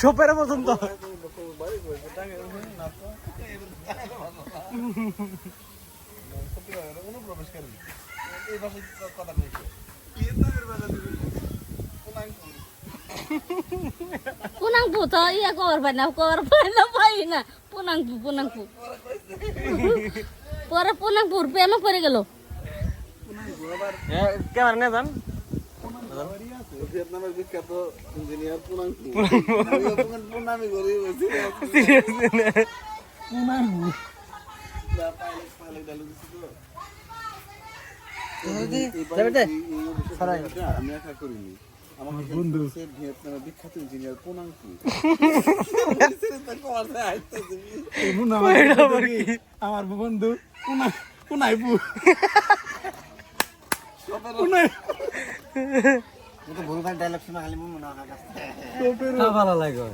সোপের পর্যন্ত পুনাংপু তো ইয়া কবার পাই না পাই না পাই না। পুনাংপু পুনাংপু পরে পুনাংপুর প্রেমে পড়ে গেল। ক্যামেরা নিয়ে ভিয়েতনামের বিখ্যাত ইঞ্জিনিয়ার পুনাংকু পুনামি করি আমি একা করিনি। আমার বন্ধু। ভিয়েতনামের বিখ্যাত ইঞ্জিনিয়ার পুনাংকু আমার বন্ধু পুনাই পুনাই ভালো লাগে।